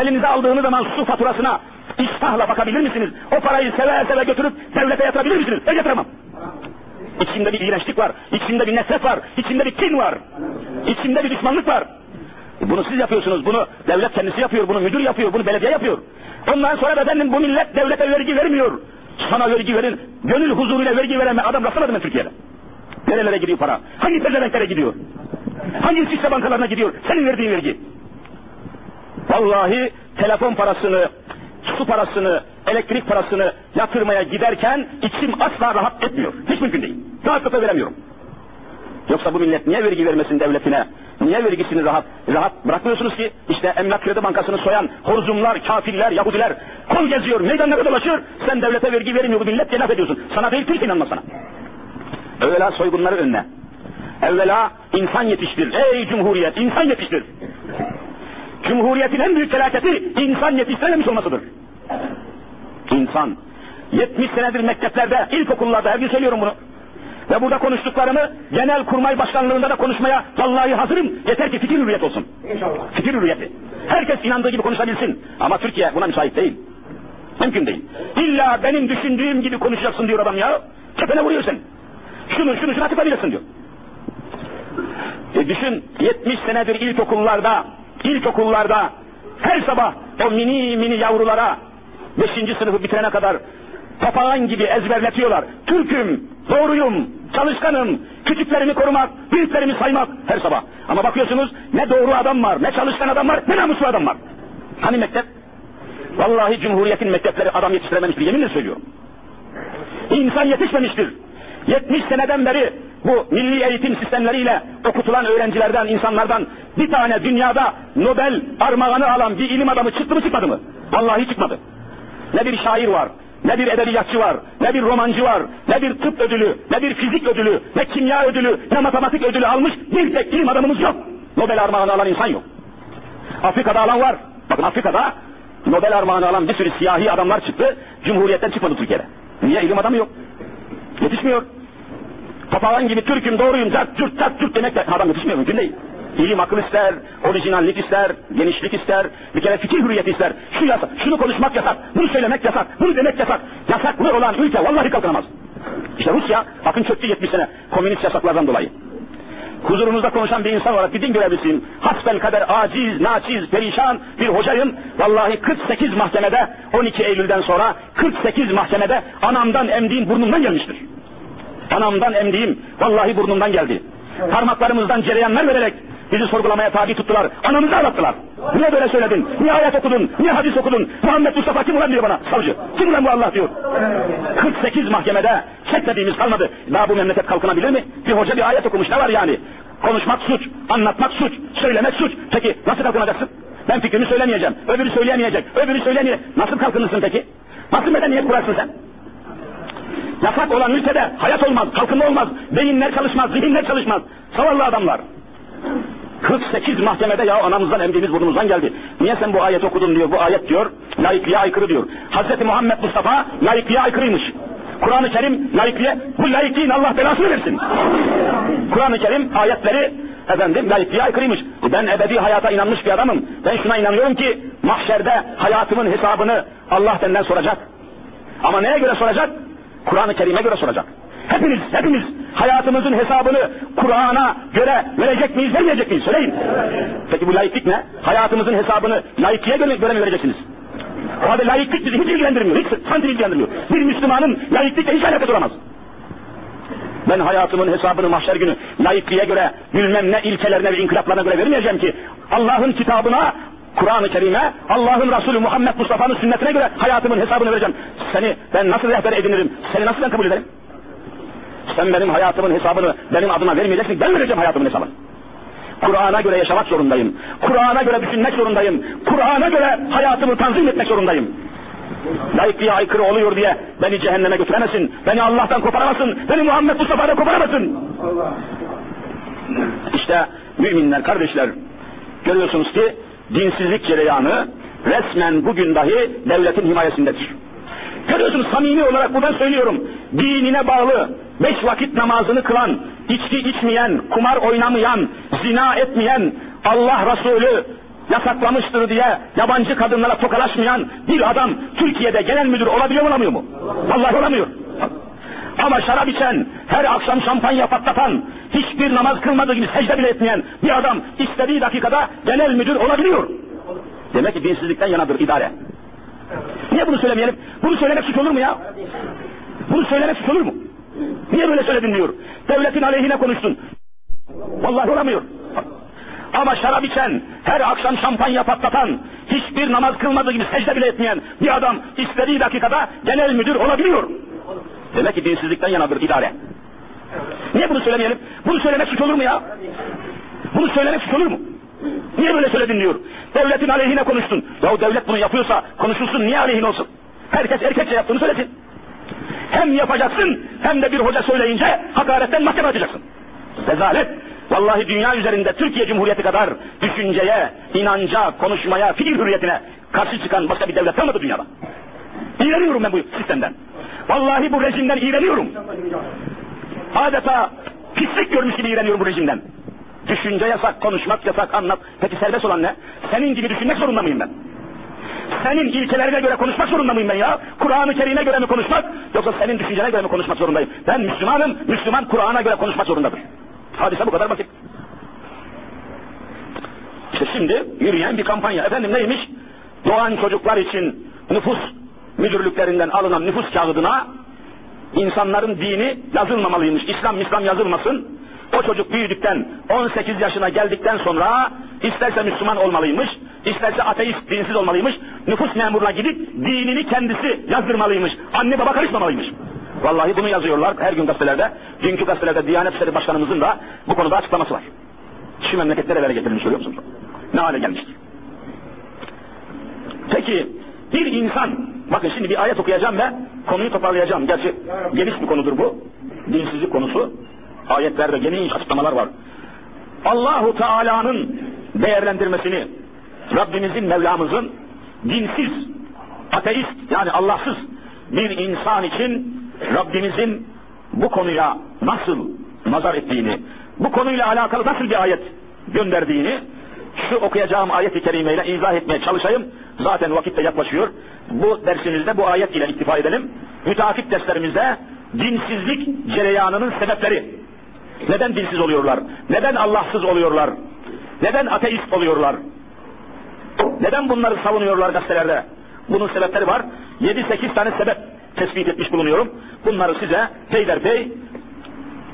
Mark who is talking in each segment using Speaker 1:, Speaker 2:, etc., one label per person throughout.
Speaker 1: elinize aldığınız zaman su faturasına iştahla bakabilir misiniz? O parayı seve seve götürüp devlete yatırabilir misiniz? Ben yatıramam. İçimde bir iğrençlik var, içimde bir nefret var, içimde bir kin var, içimde bir düşmanlık var. Bunu siz yapıyorsunuz, bunu devlet kendisi yapıyor, bunu müdür yapıyor, bunu belediye yapıyor. Ondan sonra da efendim bu millet devlete vergi vermiyor. Sana vergi verin, gönül huzuruyla vergi veren adam rastlamadım ben Türkiye'de. Nerelere gidiyor para? Hangi pezevenklere gidiyor? Hangi hisse bankalarına gidiyor? Senin verdiğin vergi. Vallahi telefon parasını, su parasını, elektrik parasını yatırmaya giderken içim asla rahat etmiyor. Hiç mümkün değil. Rahatlıkla veremiyorum. Yoksa bu millet niye vergi vermesin devletine? Niye vergisini rahat rahat bırakmıyorsunuz ki? İşte Emlak Kredi Bankası'nı soyan horzumlar, kafirler, Yahudiler kol geziyor, meydanlara dolaşıyor. Sen devlete vergi vermiyor bu millet laf ediyorsun. Sana değil Türk inanma sana. Evvela soygunları önüne. Evvela insan yetiştir. Ey Cumhuriyet insan yetiştir. Cumhuriyetin en büyük felaketi insan yetiştirememiş olmasıdır. İnsan. 70 senedir mekteplerde, ilkokullarda her gün söylüyorum bunu. Ve burada konuştuklarımı genel kurmay başkanlığında da konuşmaya vallahi hazırım. Yeter ki fikir hürriyet olsun.
Speaker 2: İnşallah.
Speaker 1: Fikir hürriyeti. Herkes inandığı gibi konuşabilsin. Ama Türkiye buna müsait değil. Mümkün değil. İlla benim düşündüğüm gibi konuşacaksın diyor adam ya. Tepene vuruyorsun. Şunu şunu şunu atıklayabilirsin diyor. E düşün 70 senedir ilkokullarda, ilkokullarda her sabah o mini mini yavrulara 5. sınıfı bitirene kadar papağan gibi ezberletiyorlar. Türk'üm, doğruyum, çalışkanım, küçüklerimi korumak, büyüklerimi saymak her sabah. Ama bakıyorsunuz ne doğru adam var, ne çalışkan adam var, ne namuslu adam var. Hani mektep? Vallahi Cumhuriyet'in mektepleri adam yetiştirememiştir, yeminle söylüyorum. İnsan yetişmemiştir. 70 seneden beri bu milli eğitim sistemleriyle okutulan öğrencilerden, insanlardan bir tane dünyada Nobel armağanı alan bir ilim adamı çıktı mı çıkmadı mı? Vallahi çıkmadı. Ne bir şair var, ne bir edebiyatçı var, ne bir romancı var, ne bir tıp ödülü, ne bir fizik ödülü, ne kimya ödülü, ne matematik ödülü almış bir tek ilim adamımız yok. Nobel armağanı alan insan yok. Afrika'da alan var. Bakın Afrika'da Nobel armağanı alan bir sürü siyahi adamlar çıktı. Cumhuriyetten çıkmadı Türkiye'de. Niye? İlim adamı yok. Yetişmiyor. Papağan gibi Türk'üm, doğruyum, cart, cürt, cart, cürt demek de adam yetişmiyor. Mümkün değil. İlim akıl ister, orijinallik ister, genişlik ister, bir kere fikir hürriyeti ister. Şu yasak, şunu konuşmak yasak, bunu söylemek yasak, bunu demek yasak. Yasaklı olan ülke vallahi kalkınamaz. İşte Rusya, bakın çöktü 70 sene komünist yasaklardan dolayı. Huzurunuzda konuşan bir insan olarak bir din görevlisiyim. Hasbel kader aciz, naçiz, perişan bir hocayım. Vallahi 48 mahkemede 12 Eylül'den sonra 48 mahkemede anamdan emdiğim burnumdan gelmiştir. Anamdan emdiğim vallahi burnumdan geldi. Parmaklarımızdan cereyanlar vererek bizi sorgulamaya tabi tuttular. Anamızı ağlattılar. Niye böyle söyledin? Niye ayet okudun? Niye hadis okudun? Muhammed Mustafa kim ulan diyor bana savcı. Kim ulan bu Allah diyor. 48 mahkemede çekmediğimiz kalmadı. Daha bu memleket kalkınabilir mi? Bir hoca bir ayet okumuş ne var yani? Konuşmak suç, anlatmak suç, söylemek suç. Peki nasıl kalkınacaksın? Ben fikrimi söylemeyeceğim. Öbürü söyleyemeyecek. Öbürü söyleyemeyecek. Nasıl kalkınırsın peki? Nasıl medeniyet kurarsın sen? Yasak olan ülkede hayat olmaz, kalkınma olmaz, beyinler çalışmaz, zihinler çalışmaz. Zavallı adamlar. 48 mahkemede ya anamızdan emdiğimiz burnumuzdan geldi. Niye sen bu ayet okudun diyor, bu ayet diyor, laikliğe aykırı diyor. Hazreti Muhammed Mustafa laikliğe aykırıymış. Kur'an-ı Kerim laikliğe, bu laikliğin Allah belasını versin. Kur'an-ı Kerim ayetleri efendim laikliğe aykırıymış. Ben ebedi hayata inanmış bir adamım. Ben şuna inanıyorum ki mahşerde hayatımın hesabını Allah benden soracak. Ama neye göre soracak? Kur'an-ı Kerim'e göre soracak. Hepiniz, hepimiz hayatımızın hesabını Kur'an'a göre verecek miyiz, vermeyecek miyiz? Söyleyin. Peki bu laiklik ne? Hayatımızın hesabını laikliğe göre, göre mi vereceksiniz? O halde laiklik bizi hiç ilgilendirmiyor, hiç santim ilgilendirmiyor. Bir Müslümanın laiklikle hiç alakası olamaz. Ben hayatımın hesabını mahşer günü laikliğe göre, bilmem ne ilkelerine ve inkılaplarına göre vermeyeceğim ki Allah'ın kitabına, Kur'an-ı Kerim'e, Allah'ın Resulü Muhammed Mustafa'nın sünnetine göre hayatımın hesabını vereceğim. Seni ben nasıl rehber edinirim, seni nasıl ben kabul ederim? Sen benim hayatımın hesabını benim adıma vermeyeceksin, ben vereceğim hayatımın hesabını. Kur'an'a göre yaşamak zorundayım. Kur'an'a göre düşünmek zorundayım. Kur'an'a göre hayatımı tanzim etmek zorundayım. Layıklığa aykırı oluyor diye beni cehenneme götüremezsin. Beni Allah'tan koparamazsın. Beni Muhammed Mustafa'dan koparamazsın. İşte müminler, kardeşler görüyorsunuz ki dinsizlik cereyanı resmen bugün dahi devletin himayesindedir. Görüyorsunuz samimi olarak buradan söylüyorum. Dinine bağlı, beş vakit namazını kılan, içki içmeyen, kumar oynamayan, zina etmeyen, Allah Resulü yasaklamıştır diye yabancı kadınlara tokalaşmayan bir adam Türkiye'de genel müdür olabiliyor mu olamıyor mu? Vallahi olamıyor. Ama şarap içen, her akşam şampanya patlatan, hiçbir namaz kılmadığı gibi secde bile etmeyen bir adam istediği dakikada genel müdür olabiliyor. Demek ki dinsizlikten yanadır idare. Niye bunu söylemeyelim? Bunu söylemek suç olur mu ya? Bunu söylemek suç olur mu? Niye böyle söyledin diyor. Devletin aleyhine konuştun. Vallahi olamıyor. Ama şarap içen, her akşam şampanya patlatan, hiçbir namaz kılmadığı gibi secde bile etmeyen bir adam istediği dakikada genel müdür olabiliyor. Demek ki dinsizlikten yanadır idare. Niye bunu söylemeyelim? Bunu söylemek suç olur mu ya? Bunu söylemek suç olur mu? Niye böyle söyledin diyor. Devletin aleyhine konuştun. Ya devlet bunu yapıyorsa konuşulsun niye aleyhine olsun? Herkes erkekçe yaptığını söylesin. Hem yapacaksın hem de bir hoca söyleyince hakaretten mahkeme açacaksın. Rezalet. Vallahi dünya üzerinde Türkiye Cumhuriyeti kadar düşünceye, inanca, konuşmaya, fikir hürriyetine karşı çıkan başka bir devlet kalmadı dünyada. İğreniyorum ben bu sistemden. Vallahi bu rejimden iğreniyorum. Adeta pislik görmüş gibi iğreniyorum bu rejimden. Düşünce yasak, konuşmak yasak, anlat. Peki serbest olan ne? Senin gibi düşünmek zorunda mıyım ben? Senin ilkelerine göre konuşmak zorunda mıyım ben ya? Kur'an-ı Kerim'e göre mi konuşmak, yoksa senin düşüncene göre mi konuşmak zorundayım? Ben Müslümanım, Müslüman Kur'an'a göre konuşmak zorundadır. Hadise bu kadar basit. İşte şimdi yürüyen bir kampanya. Efendim neymiş? Doğan çocuklar için nüfus müdürlüklerinden alınan nüfus kağıdına insanların dini yazılmamalıymış. İslam İslam yazılmasın. O çocuk büyüdükten 18 yaşına geldikten sonra isterse Müslüman olmalıymış, isterse ateist, dinsiz olmalıymış. Nüfus memuruna gidip dinini kendisi yazdırmalıymış. Anne baba karışmamalıymış. Vallahi bunu yazıyorlar her gün gazetelerde. Dünkü gazetelerde Diyanet İşleri Başkanımızın da bu konuda açıklaması var. Şu memleketlere vere getirilmiş görüyor musunuz? Ne hale gelmiştir. Peki bir insan, bakın şimdi bir ayet okuyacağım ve konuyu toparlayacağım. Gerçi geniş bir konudur bu. Dinsizlik konusu. Ayetlerde geniş açıklamalar var. Allahu Teala'nın değerlendirmesini, Rabbimizin, Mevlamızın dinsiz, ateist yani Allahsız bir insan için Rabbimizin bu konuya nasıl nazar ettiğini, bu konuyla alakalı nasıl bir ayet gönderdiğini şu okuyacağım ayet-i kerimeyle izah etmeye çalışayım. Zaten vakit de yaklaşıyor. Bu dersimizde bu ayet ile iktifa edelim. Müteakip derslerimizde dinsizlik cereyanının sebepleri. Neden dinsiz oluyorlar? Neden Allahsız oluyorlar? Neden ateist oluyorlar? Neden bunları savunuyorlar gazetelerde? Bunun sebepleri var. 7-8 tane sebep tespit etmiş bulunuyorum. Bunları size peyderpey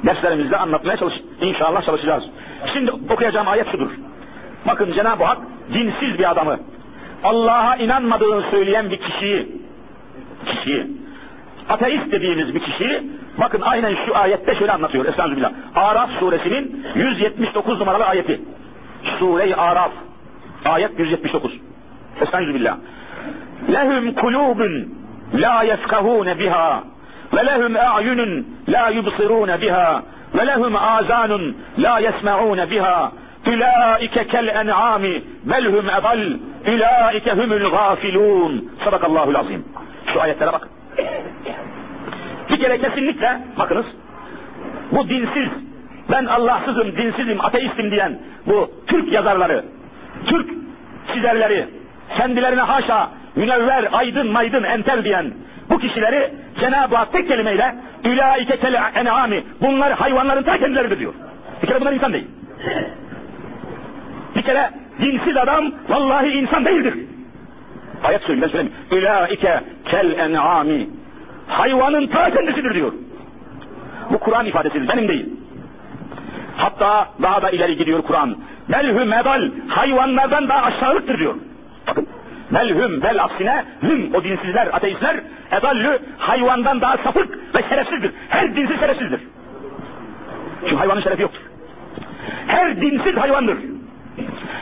Speaker 1: derslerimizde anlatmaya çalış İnşallah çalışacağız. Şimdi okuyacağım ayet şudur. Bakın Cenab-ı Hak dinsiz bir adamı, Allah'a inanmadığını söyleyen bir kişiyi, kişiyi, ateist dediğimiz bir kişiyi, bakın aynen şu ayette şöyle anlatıyor Estağfirullah. Araf suresinin 179 numaralı ayeti. Sure-i Araf, ayet 179. Estağfirullah. Lehum kulubun la yefkahune biha ve lehum a'yunun la yubsirune biha ve lehum azanun la yesma'une biha Ülaike kel en'ami belhum edal ülaike humul gafilun. Sadakallahul azim. Şu ayetlere bak. Bir kere kesinlikle bakınız bu dinsiz ben Allahsızım, dinsizim, ateistim diyen bu Türk yazarları, Türk çizerleri, kendilerine haşa münevver, aydın, maydın, entel diyen bu kişileri Cenab-ı Hak tek kelimeyle ülaike kel en'ami bunlar hayvanların ta kendileridir diyor. Bir kere bunlar insan değil. Kere dinsiz adam vallahi insan değildir. Ayet söylüyor ben söylemiyorum. Ülaike kel en'ami. Hayvanın ta kendisidir diyor. Bu Kur'an ifadesidir benim değil. Hatta daha da ileri gidiyor Kur'an. Belhü medal hayvanlardan daha aşağılıktır diyor. Bakın. Belhüm bel aksine hüm o dinsizler ateistler edallü hayvandan daha sapık ve şerefsizdir. Her dinsiz şerefsizdir. Çünkü hayvanın şerefi yoktur. Her dinsiz hayvandır.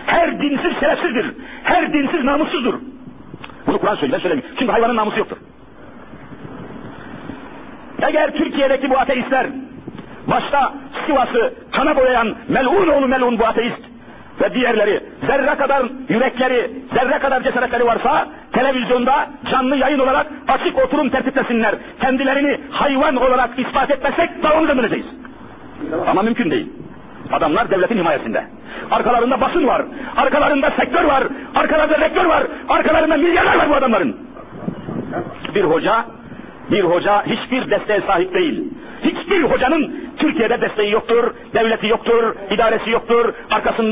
Speaker 1: Her dinsiz şerefsizdir. Her dinsiz namussuzdur. Bunu Kur'an söylüyor, ben söylemiyorum. Çünkü hayvanın namusu yoktur. Eğer Türkiye'deki bu ateistler, başta Sivas'ı kana boyayan melun oğlu melun bu ateist ve diğerleri, zerre kadar yürekleri, zerre kadar cesaretleri varsa, televizyonda canlı yayın olarak açık oturum tertiplesinler. Kendilerini hayvan olarak ispat etmezsek davamıza döneceğiz. Ama mümkün değil. Adamlar devletin himayesinde. Arkalarında basın var, arkalarında sektör var, arkalarında rektör var, arkalarında milyarlar var bu adamların. Bir hoca, bir hoca hiçbir desteğe sahip değil. Hiçbir hocanın Türkiye'de desteği yoktur, devleti yoktur, idaresi yoktur, arkasında